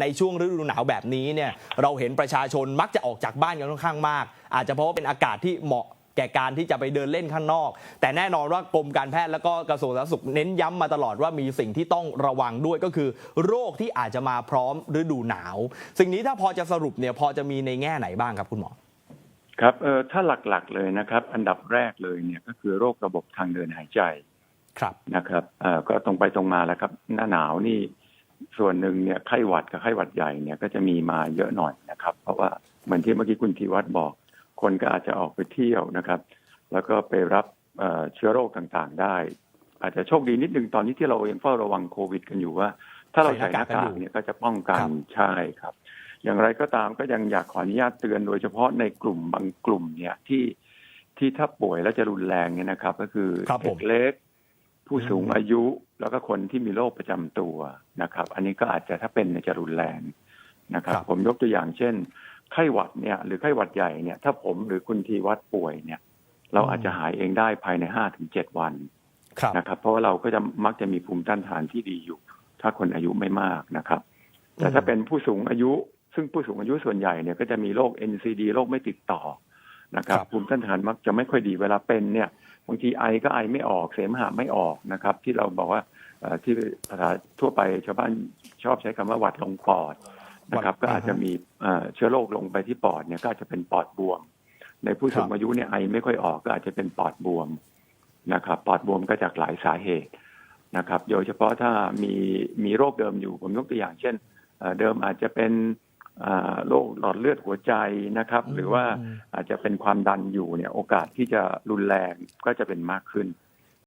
ในช่วงฤดูหนาวแบบนี้เนี่ยเราเห็นประชาชนมักจะออกจากบ้านกันค่อนข้างมาก อาจจะเพราะว่าเป็นอากาศที่เหมาะแก่การที่จะไปเดินเล่นข้างนอก แต่แน่นอนว่ากรมการแพทย์แล้วก็กระทรวงสาธารณสุขเน้นย้ำมาตลอดว่ามีสิ่งที่ต้องระวังด้วยก็คือ โรคที่อาจจะมาพร้อมฤดูหนาว สิ่งนี้ถ้าพอจะสรุปเนี่ยพอจะมีในแง่ไหนบ้างครับคุณหมอครับเออถ้าหลักๆเลยนะครับ อันดับแรกเลยเนี่ยก็คือโรคระบบทางเดินหายใจครับนะครับเอ่อก็ตรงไปตรงมาแล้วครับ หน้าหนาวนี่ ส่วนหนึ่งเนี่ยไข้หวัดกับไข้หวัดใหญ่เนี่ยก็จะมีมาเยอะหน่อยนะครับ เพราะว่าเหมือนที่เมื่อกี้คุณธีวัฒน์บอก คนก็อาจจะออกไปเที่ยวนะครับ แล้วก็ไปรับเอ่อเชื้อโรคต่างๆ ได้ อาจจะโชคดีนิดนึงตอนนี้ที่เรายังเฝ้าระวังโควิด กันอยู่ว่า ถ้าเราใส่หน้ากากเนี่ยก็จะป้องกันครับใช่ครับ อย่างไรก็ตามก็ยังอยากขออนุญาตเตือนโดยเฉพาะในกลุ่มบางกลุ่มเนี่ยที่ที่ถ้าป่วยแล้วจะรุนแรงเนี่ยนะครับ ก็คือครับผมเด็กเล็ก ผู้สูงอืมอายุแล้วก็คนที่มีโรคประจำตัวนะครับ อันนี้ก็อาจจะถ้าเป็นเนี่ยจะรุนแรงนะครับ ผมยกตัวอย่างเช่น ไข้หวัดเนี่ย หรือไข้หวัดใหญ่เนี่ย ถ้าผมหรือคุณทีวัดป่วยเนี่ย เราอาจจะหายเองได้ภายในห้าถึงเจ็ดวันครับนะครับ เพราะว่าเราก็จะมักจะมีภูมิต้านทานที่ดีอยู่ ถ้าคนอายุไม่มากนะครับ แต่ถ้าเป็นผู้สูงอายุ ซึ่งผู้สูงอายุส่วนใหญ่เนี่ยก็จะมีโรค NCD โรคไม่ติดต่อนะครับครับภูมิต้านทานมักจะไม่ค่อยดีเวลาเป็นเนี่ย บางทีไอก็ไอไม่ออกเสมหะไม่ออกนะครับ ที่เราบอกว่าเอ่อที่ภาษาทั่วไปชาวบ้านชอบใช้คำว่าหวัดลงปอดนะครับหวัดก็อาจจะมีเอ่อเชื้อโรคลงไปที่ปอดเนี่ยก็อาจจะเป็นปอดบวม ในผู้สูงอายุเนี่ยไอไม่ค่อยออกก็อาจจะเป็นปอดบวมนะครับ ปอดบวมก็จากหลายสาเหตุนะครับ โดยเฉพาะถ้ามีมีโรคเดิมอยู่ผมยกตัวอย่างเช่นเอ่อเดิมอาจจะเป็นเอ่อ โรคหลอดเลือดหัวใจนะครับ หรือว่าอาจจะเป็นความดันอยู่เนี่ยโอกาสที่จะรุนแรงก็จะเป็นมากขึ้น